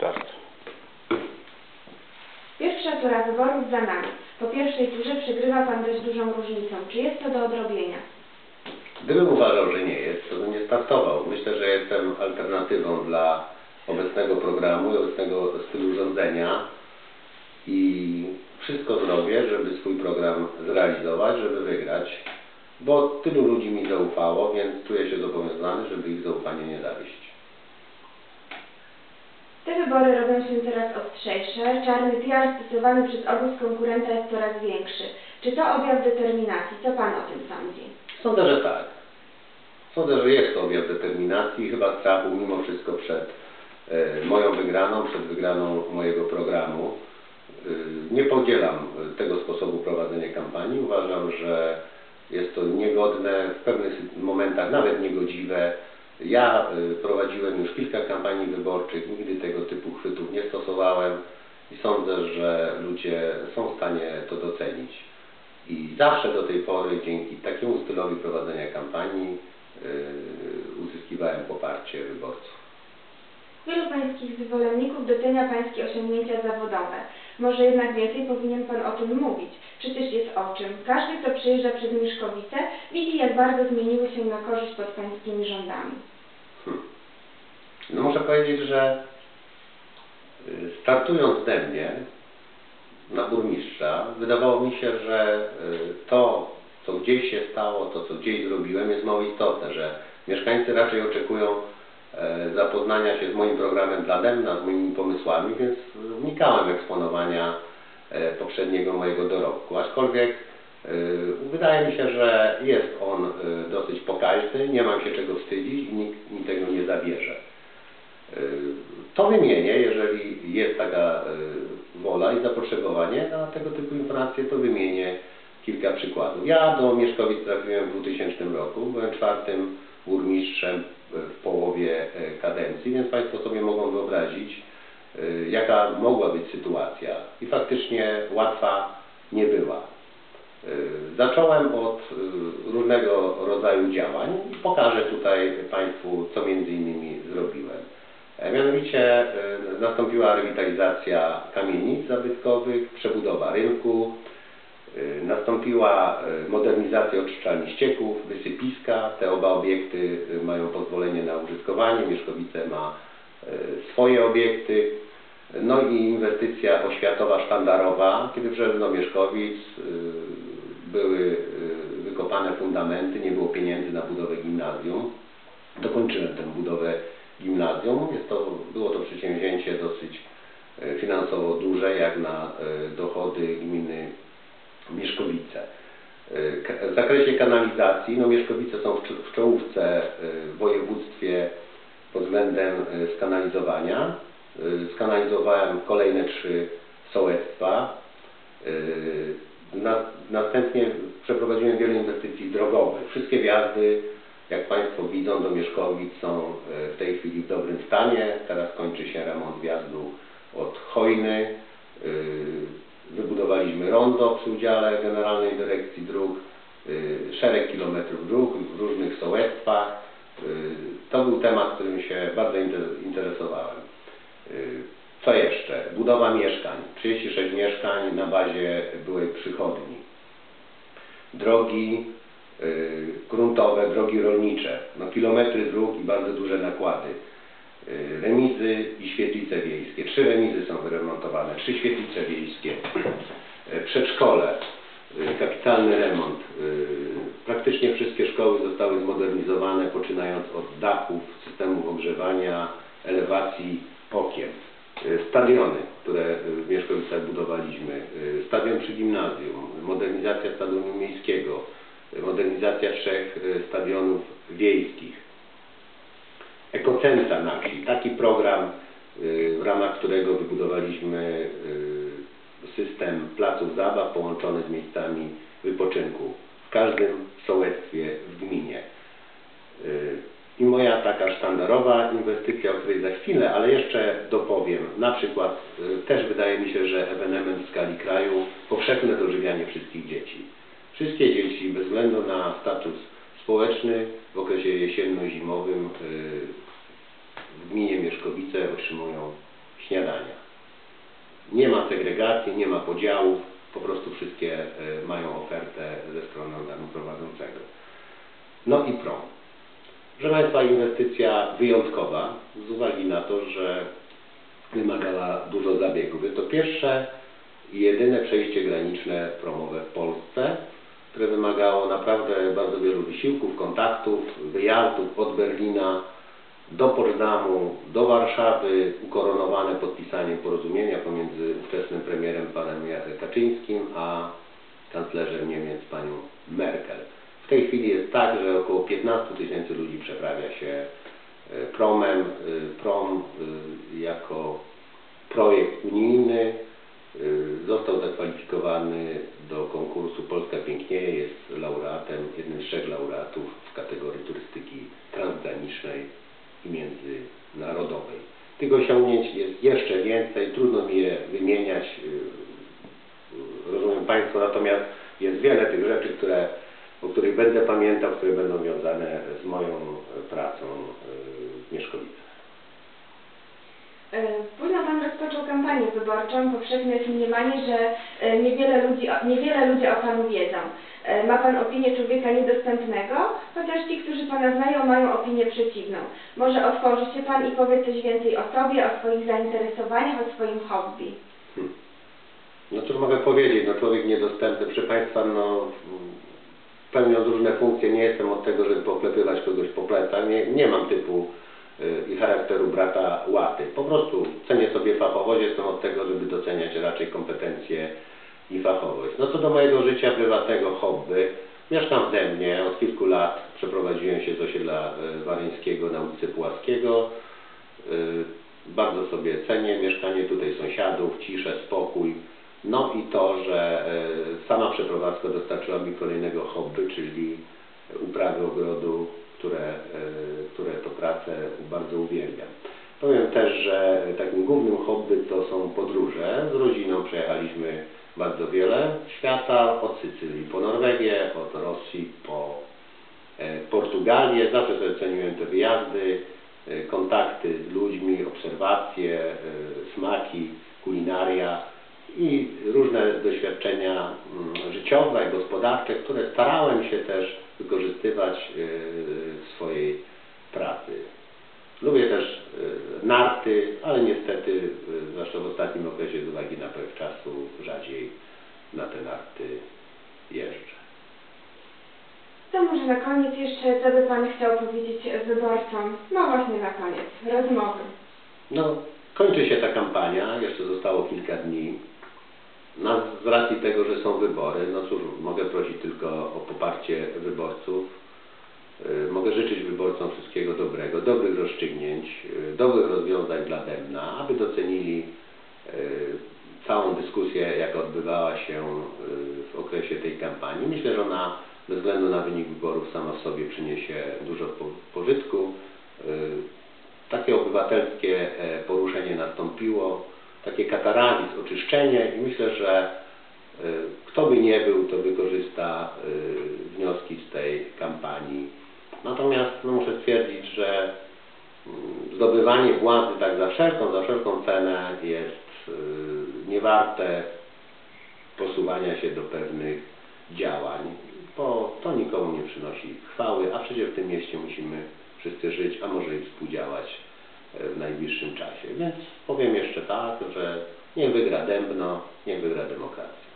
Start. Pierwsza tura wyborów za nami. Po pierwszej turze przegrywa Pan dość dużą różnicą. Czy jest to do odrobienia? Gdybym uważał, że nie jest, to bym nie startował. Myślę, że jestem alternatywą dla obecnego programu i obecnego stylu rządzenia i wszystko zrobię, żeby swój program zrealizować, żeby wygrać, bo tylu ludzi mi zaufało, więc czuję się zobowiązany, żeby ich zaufanie nie zawieść. Te wybory robią się coraz ostrzejsze. Czarny PR stosowany przez obóz konkurenta jest coraz większy. Czy to objaw determinacji? Co Pan o tym sądzi? Sądzę, że tak. Sądzę, że jest to objaw determinacji chyba strachu mimo wszystko przed e, moją wygraną, przed wygraną mojego programu. E, nie podzielam tego sposobu prowadzenia kampanii. Uważam, że jest to niegodne, w pewnych momentach nawet niegodziwe. Ja e, prowadziłem już kilka kampanii wyborczych, nigdy tego typu chwytów nie stosowałem i sądzę, że ludzie są w stanie to docenić. I zawsze do tej pory dzięki takiemu stylowi prowadzenia kampanii yy, uzyskiwałem poparcie wyborców. Wielu Pańskich zwolenników docenia Pańskie osiągnięcia zawodowe. Może jednak więcej powinien Pan o tym mówić. Też jest o czym? Każdy, kto przyjeżdża przez Mieszkowice, widzi, jak bardzo zmieniły się na korzyść pod Pańskimi rządami. Hmm. No muszę powiedzieć, że yy, startując ze mnie na burmistrza, wydawało mi się, że yy, to, co gdzieś się stało, to, co gdzieś zrobiłem, jest mało istotne, że mieszkańcy raczej oczekują zapoznania się z moim programem dla Demna, z moimi pomysłami, więc unikałem eksponowania e, poprzedniego mojego dorobku. Aczkolwiek e, wydaje mi się, że jest on e, dosyć pokaźny, nie mam się czego wstydzić i nikt mi tego nie zabierze. E, To wymienię, jeżeli jest taka e, wola i zapotrzebowanie na tego typu informacje, to wymienię kilka przykładów. Ja do Mieszkowic trafiłem w 2000 roku, byłem czwartym burmistrzem w połowie e, kadencji, więc Państwo sobie mogą wyobrazić, e, jaka mogła być sytuacja. I faktycznie łatwa nie była. E, Zacząłem od różnego rodzaju działań i pokażę tutaj Państwu, co między innymi zrobiłem. Mianowicie nastąpiła rewitalizacja kamienic zabytkowych, przebudowa rynku, nastąpiła e, modernizacja oczyszczalni ścieków, wysypiska. Te oba obiekty e, mają pozwolenie na użytkowanie, Mieszkowice ma swoje obiekty. No i inwestycja oświatowa sztandarowa, kiedy przyszedłem do Mieszkowic, były wykopane fundamenty, nie było pieniędzy na budowę gimnazjum. Dokończyłem tę budowę gimnazjum. Jest to, było to przedsięwzięcie dosyć finansowo duże, jak na dochody gminy Mieszkowice. Ka- W zakresie kanalizacji, no Mieszkowice są w czo- w czołówce e, w województwie pod względem e, skanalizowania. Skanalizowałem kolejne trzy sołectwa. Na, następnie przeprowadziłem wiele inwestycji drogowych. Wszystkie wjazdy, jak Państwo widzą, do Mieszkowic są w tej chwili w dobrym stanie. Teraz kończy się remont wjazdu od Chojny. Wybudowaliśmy rondo przy udziale Generalnej Dyrekcji Dróg. e, Szereg kilometrów dróg w różnych sołectwach. E, To był temat, którym się bardzo inter- interesowałem. E, Co jeszcze? Budowa mieszkań. 36 mieszkań na bazie byłej przychodni. Drogi y, gruntowe, drogi rolnicze, no kilometry dróg i bardzo duże nakłady. Y, Remizy i świetlice wiejskie. Trzy remizy są wyremontowane, trzy świetlice wiejskie. Y, Przedszkole, y, kapitalny remont. Praktycznie wszystkie szkoły zostały zmodernizowane, poczynając od dachów, systemów ogrzewania, elewacji, okien. Stadiony, które w Mieszkowicach budowaliśmy, stadion przy gimnazjum, modernizacja stadionu miejskiego, modernizacja trzech stadionów wiejskich. Ekocentra na wsi, taki program, y, w ramach którego wybudowaliśmy y, system placów zabaw połączony z miejscami wypoczynku w każdym sołectwie w gminie. Y, I moja taka sztandarowa inwestycja, o której za chwilę, ale jeszcze dopowiem, na przykład też wydaje mi się, że ewenement w skali kraju, powszechne dożywianie wszystkich dzieci. Wszystkie dzieci, bez względu na status społeczny, w okresie jesienno-zimowym y, w gminie Mieszkowice otrzymują śniadania. Nie ma segregacji, nie ma podziałów, po prostu wszystkie e, mają ofertę ze strony organu prowadzącego. No i prom. Proszę Państwa, inwestycja wyjątkowa z uwagi na to, że wymagała dużo zabiegów. Jest to pierwsze i jedyne przejście graniczne promowe w Polsce, które wymagało naprawdę bardzo wielu wysiłków, kontaktów, wyjazdów od Berlina do Poznamu, do Warszawy, ukoronowane podpisaniem porozumienia pomiędzy ówczesnym premierem panem Kaczyńskim a kanclerzem Niemiec panią Merkel. W tej chwili jest tak, że około 15 tysięcy ludzi przeprawia się e, promem. E, Prom e, jako projekt unijny został zakwalifikowany do konkursu Polska Pięknieje, jest laureatem, jednym z trzech laureatów w kategorii turystyki transgranicznej i międzynarodowej. Tych osiągnięć jest jeszcze więcej, trudno mi je wymieniać, y, y, rozumiem Państwo, natomiast jest wiele tych rzeczy, które, o których będę pamiętał, które będą wiązane z moją pracą y, w Mieszkowicach. E, Późno Pan rozpoczął kampanię wyborczą. Powszechne jest mniemanie, że e, niewiele ludzi, niewiele ludzie o Panu wiedzą. E, Ma Pan opinię człowieka niedostępnego, chociaż ci, którzy Pana znają, mają opinię przeciwną. Może otworzy się Pan i powie coś więcej o sobie, o swoich zainteresowaniach, o swoim hobby. Hmm. No cóż mogę powiedzieć, no człowiek niedostępny, proszę Państwa, no pełniąc różne funkcje, nie jestem od tego, żeby poklepywać kogoś po plecach, nie, nie mam typu i charakteru brata łaty. Po prostu cenię sobie fachowość, jestem od tego, żeby doceniać raczej kompetencje i fachowość. No co do mojego życia prywatnego, hobby, mieszkam w Dębnie, od kilku lat przeprowadziłem się z osiedla y, Waryńskiego na ulicy Pułaskiego. Y, Bardzo sobie cenię mieszkanie tutaj sąsiadów, ciszę, spokój. No i to, że y, sama przeprowadzka dostarczyła mi kolejnego hobby, czyli uprawy ogrodu, które, y, które to pracę bardzo uwielbiam. Powiem też, że takim głównym hobby to są podróże. Z rodziną przejechaliśmy bardzo wiele świata, od Sycylii po Norwegię, od Rosji po e, Portugalię. Zawsze sobie ceniłem te wyjazdy, e, kontakty z ludźmi, obserwacje, e, smaki, kulinaria i różne doświadczenia mm, życiowe, gospodarcze, które starałem się też wykorzystywać e, w swojej pracy. Lubię też e, narty, ale niestety, e, zwłaszcza w ostatnim okresie z uwagi na brak czasu, rzadziej na te narty jeżdżę. To może na koniec jeszcze, co by Pan chciał powiedzieć wyborcom? No właśnie na koniec, rozmowy. No, kończy się ta kampania, jeszcze zostało kilka dni. No, z racji tego, że są wybory, no cóż, mogę prosić tylko o poparcie wyborców. Y, Mogę życzyć wyborcom wszystkiego dobrego, dobrych rozstrzygnięć, y, dobrych rozwiązań dla Demna, aby docenili y, całą dyskusję, jaka odbywała się w okresie tej kampanii. Myślę, że ona bez względu na wynik wyborów sama w sobie przyniesie dużo po- pożytku. Takie obywatelskie e, poruszenie nastąpiło, takie katarazis, oczyszczenie i myślę, że y, kto by nie był, to wykorzysta y, wnioski z tej kampanii. Natomiast no, muszę stwierdzić, że mm, zdobywanie władzy tak za wszelką, za wszelką cenę jest y, niewarte posuwania się do pewnych działań, bo to nikomu nie przynosi chwały, a przecież w tym mieście musimy wszyscy żyć, a może i współdziałać w najbliższym czasie. Więc powiem jeszcze tak, że niech wygra Dębno, niech wygra demokracja.